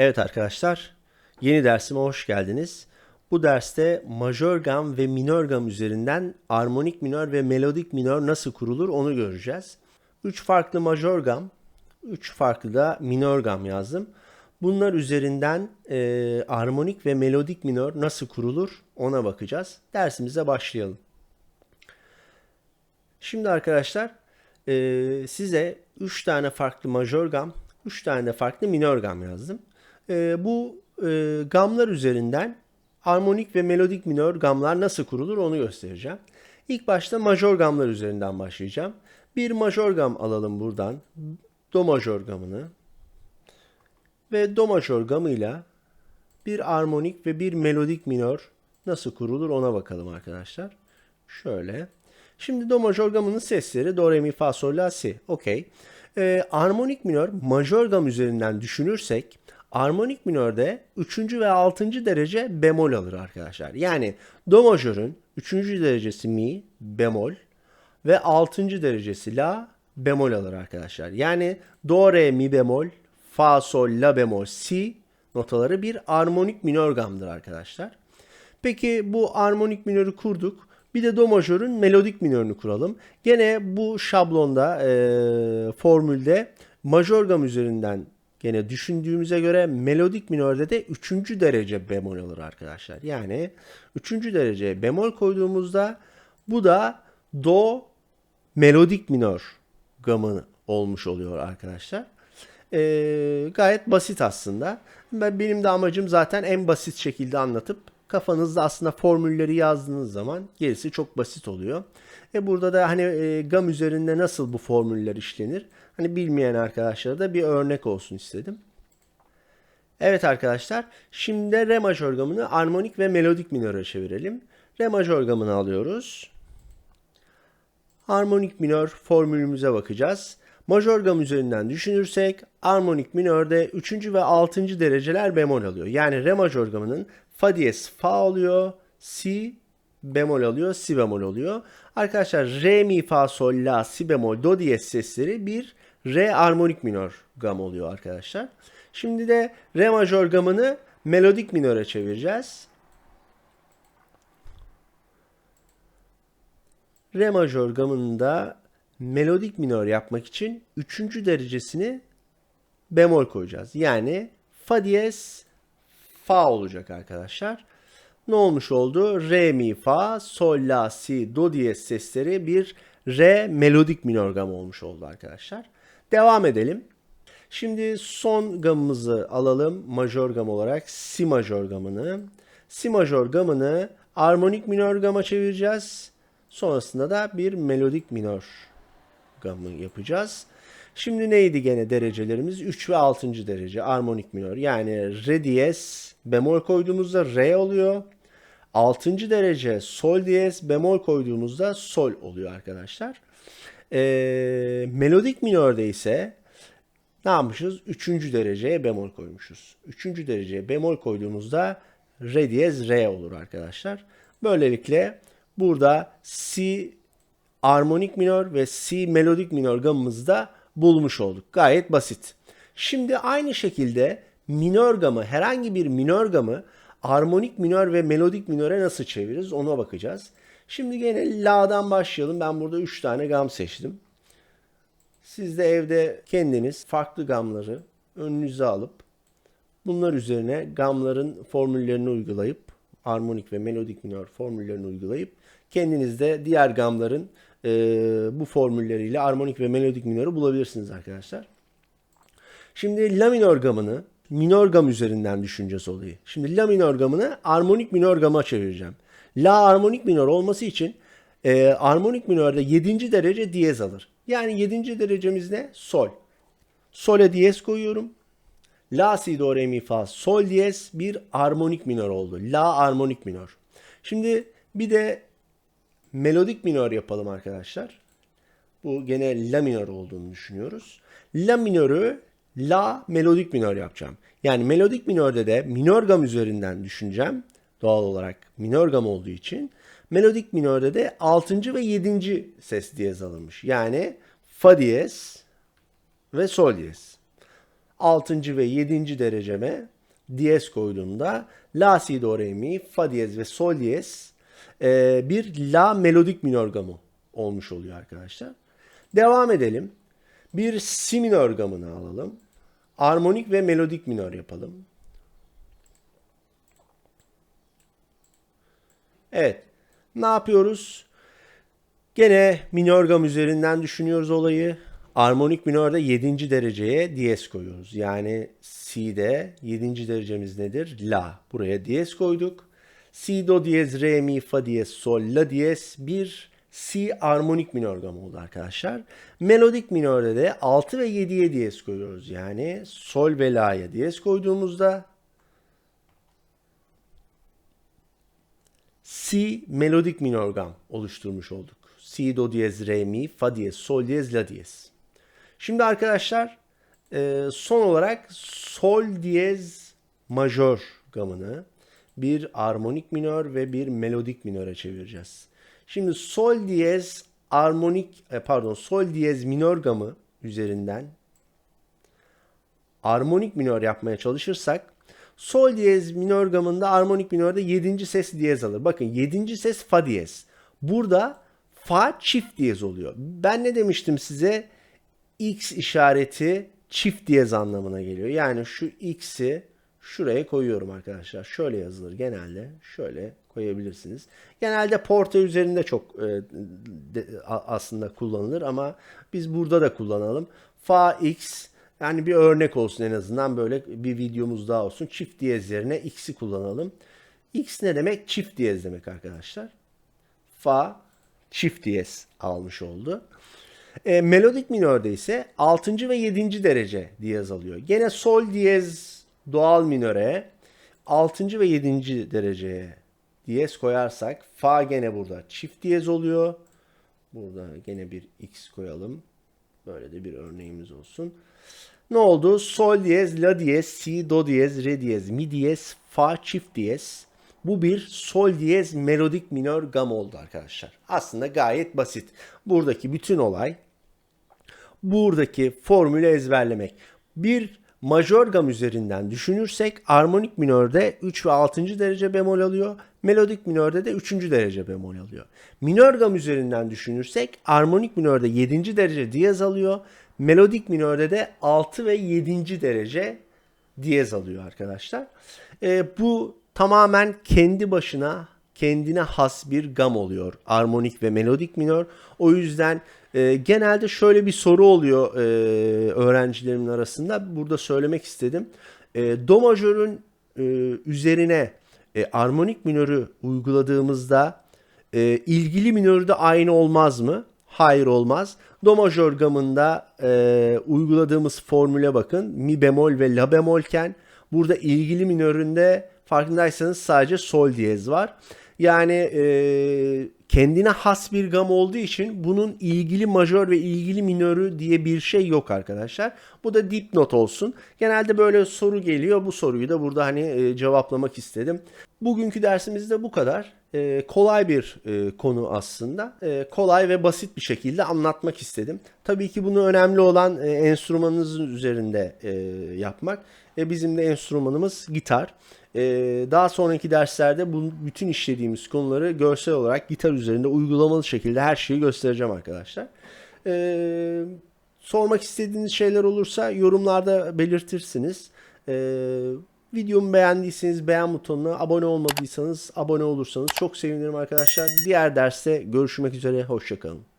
Evet arkadaşlar, yeni dersime hoş geldiniz. Bu derste majör gam ve minör gam üzerinden armonik minör ve melodik minör nasıl kurulur onu göreceğiz. 3 farklı majör gam, 3 farklı da minör gam yazdım. Bunlar üzerinden e, armonik ve melodik minör nasıl kurulur ona bakacağız. Dersimize başlayalım. Şimdi arkadaşlar e, size 3 tane farklı majör gam, 3 tane de farklı minör gam yazdım. E, bu e, gamlar üzerinden armonik ve melodik minör gamlar nasıl kurulur onu göstereceğim. İlk başta majör gamlar üzerinden başlayacağım. Bir majör gam alalım buradan. Do majör gamını. Ve do majör gamıyla bir armonik ve bir melodik minör nasıl kurulur ona bakalım arkadaşlar. Şöyle. Şimdi do majör gamının sesleri do, re, mi, fa, sol, la, si. Okey. Ee, armonik minör majör gam üzerinden düşünürsek armonik minörde 3. ve 6. derece bemol alır arkadaşlar. Yani do majörün 3. derecesi mi bemol ve 6. derecesi la bemol alır arkadaşlar. Yani do, re, mi bemol, fa, sol, la bemol, si notaları bir armonik minör gamdır arkadaşlar. Peki bu armonik minörü kurduk. Bir de do majörün melodik minörünü kuralım. Gene bu şablonda, e, formülde majör gam üzerinden gene düşündüğümüze göre melodik minörde de 3. derece bemol alır arkadaşlar. Yani 3. derece bemol koyduğumuzda bu da do melodik minör gamı olmuş oluyor arkadaşlar. E, gayet basit aslında. Ben, benim de amacım zaten en basit şekilde anlatıp kafanızda aslında formülleri yazdığınız zaman gerisi çok basit oluyor. E burada da hani e, gam üzerinde nasıl bu formüller işlenir? Hani bilmeyen arkadaşlara da bir örnek olsun istedim. Evet arkadaşlar, şimdi de re majör gamını armonik ve melodik minöre çevirelim. Re majör gamını alıyoruz. Harmonik minör formülümüze bakacağız. Majör gam üzerinden düşünürsek armonik minörde 3. ve 6. dereceler bemol alıyor. Yani re majör gamının fa diyez fa oluyor, si bemol alıyor, si bemol oluyor. Arkadaşlar re mi fa sol la si bemol do diyez sesleri bir re armonik minör gam oluyor arkadaşlar. Şimdi de re majör gamını melodik minöre çevireceğiz. Re majör gamını da melodik minör yapmak için 3. derecesini bemol koyacağız. Yani fa diyez fa olacak arkadaşlar. Ne olmuş oldu? Re, mi, fa, sol, la, si, do diyez sesleri bir re melodik minör gam olmuş oldu arkadaşlar. Devam edelim. Şimdi son gamımızı alalım majör gam olarak si majör gamını. Si majör gamını armonik minör gama çevireceğiz. Sonrasında da bir melodik minör gamı yapacağız. Şimdi neydi gene derecelerimiz? 3 ve 6. derece armonik minör. Yani re diyez bemol koyduğumuzda re oluyor. 6. derece sol diyez bemol koyduğumuzda sol oluyor arkadaşlar. Ee, melodik minörde ise ne yapmışız? 3. dereceye bemol koymuşuz. 3. dereceye bemol koyduğumuzda re diyez re olur arkadaşlar. Böylelikle burada si armonik minör ve si melodik minör gamımızı da bulmuş olduk. Gayet basit. Şimdi aynı şekilde minör gamı, herhangi bir minör gamı armonik minör ve melodik minöre nasıl çeviririz ona bakacağız. Şimdi gene la'dan başlayalım. Ben burada 3 tane gam seçtim. Siz de evde kendiniz farklı gamları önünüze alıp bunlar üzerine gamların formüllerini uygulayıp armonik ve melodik minör formüllerini uygulayıp kendiniz de diğer gamların e, bu formülleriyle armonik ve melodik minörü bulabilirsiniz arkadaşlar. Şimdi la minör gamını minör gam üzerinden düşüneceğiz olayı. Şimdi la minör gamını armonik minör gama çevireceğim. La armonik minör olması için e, armonik minörde 7. derece diyez alır. Yani 7. derecemiz ne? Sol. Sol'e diyez koyuyorum. La si do re mi fa sol diyez bir armonik minör oldu. La armonik minör. Şimdi bir de melodik minör yapalım arkadaşlar. Bu gene la minör olduğunu düşünüyoruz. La minörü la melodik minör yapacağım. Yani melodik minörde de minör gam üzerinden düşüneceğim. Doğal olarak minör gam olduğu için. Melodik minörde de 6. ve 7. ses diyez alınmış. Yani fa diyez ve sol diyez. 6. ve 7. dereceme diyez koyduğumda la si do re mi fa diyez ve sol diyez e, bir la melodik minör gamı olmuş oluyor arkadaşlar. Devam edelim. Bir si minör gamını alalım. Armonik ve melodik minör yapalım. Evet. Ne yapıyoruz? Gene minör gam üzerinden düşünüyoruz olayı. Armonik minörde 7. dereceye diyez koyuyoruz. Yani C'de 7. derecemiz nedir? La. Buraya diyez koyduk. Si, do diyez, re, mi, fa diyez, sol, la diyez. Bir Si armonik minör gam oldu arkadaşlar. Melodik minörde de 6 ve 7'ye diyez koyuyoruz. Yani sol ve la'ya diyez koyduğumuzda Si melodik minör gam oluşturmuş olduk. Si, do diyez, re, mi, fa diyez, sol diyez, la diyez. Şimdi arkadaşlar e, son olarak sol diyez majör gamını bir armonik minör ve bir melodik minöre çevireceğiz. Şimdi sol diyez armonik e, pardon sol diyez minör gamı üzerinden armonik minör yapmaya çalışırsak sol diyez minör gamında armonik minörde 7. ses diyez alır. Bakın 7. ses fa diyez. Burada fa çift diyez oluyor. Ben ne demiştim size? X işareti çift diyez anlamına geliyor. Yani şu x'i şuraya koyuyorum arkadaşlar. Şöyle yazılır genelde. Şöyle koyabilirsiniz. Genelde porta üzerinde çok e, de, aslında kullanılır ama biz burada da kullanalım. Fa x yani bir örnek olsun en azından böyle bir videomuz daha olsun. Çift diyez yerine x'i kullanalım. X ne demek? Çift diyez demek arkadaşlar. Fa çift diyez almış oldu. E, melodik minörde ise 6. ve 7. derece diyez alıyor. Gene sol diyez doğal minöre 6. ve 7. dereceye diyez koyarsak fa gene burada çift diyez oluyor. Burada gene bir x koyalım. Böyle de bir örneğimiz olsun. Ne oldu? Sol diyez, la diyez, si, do diyez, re diyez, mi diyez, fa çift diyez. Bu bir sol diyez melodik minör gam oldu arkadaşlar. Aslında gayet basit. Buradaki bütün olay buradaki formülü ezberlemek. Bir majör gam üzerinden düşünürsek armonik minörde 3 ve 6. derece bemol alıyor. Melodik minörde de 3. derece bemol alıyor. Minör gam üzerinden düşünürsek armonik minörde 7. derece diyez alıyor. Melodik minörde de 6 ve 7. derece diyez alıyor arkadaşlar. E, bu tamamen kendi başına kendine has bir gam oluyor. Armonik ve melodik minör. O yüzden e, genelde şöyle bir soru oluyor e, öğrencilerimin arasında. Burada söylemek istedim. E, do majörün e, üzerine e, armonik minörü uyguladığımızda e, ilgili minörü de aynı olmaz mı? Hayır olmaz. Do majör gamında e, uyguladığımız formüle bakın. Mi bemol ve la bemolken burada ilgili minöründe farkındaysanız sadece sol diyez var. Yani e, kendine has bir gam olduğu için bunun ilgili majör ve ilgili minörü diye bir şey yok arkadaşlar. Bu da dipnot olsun. Genelde böyle soru geliyor. Bu soruyu da burada hani e, cevaplamak istedim. Bugünkü dersimizde bu kadar. E, kolay bir e, konu aslında. E, kolay ve basit bir şekilde anlatmak istedim. Tabii ki bunu önemli olan e, enstrümanınızın üzerinde e, yapmak. E, bizim de enstrümanımız gitar. Ee, daha sonraki derslerde bu bütün işlediğimiz konuları görsel olarak gitar üzerinde uygulamalı şekilde her şeyi göstereceğim arkadaşlar. Ee, sormak istediğiniz şeyler olursa yorumlarda belirtirsiniz. Ee, videomu beğendiyseniz beğen butonuna abone olmadıysanız abone olursanız çok sevinirim arkadaşlar. Diğer derste görüşmek üzere. Hoşçakalın.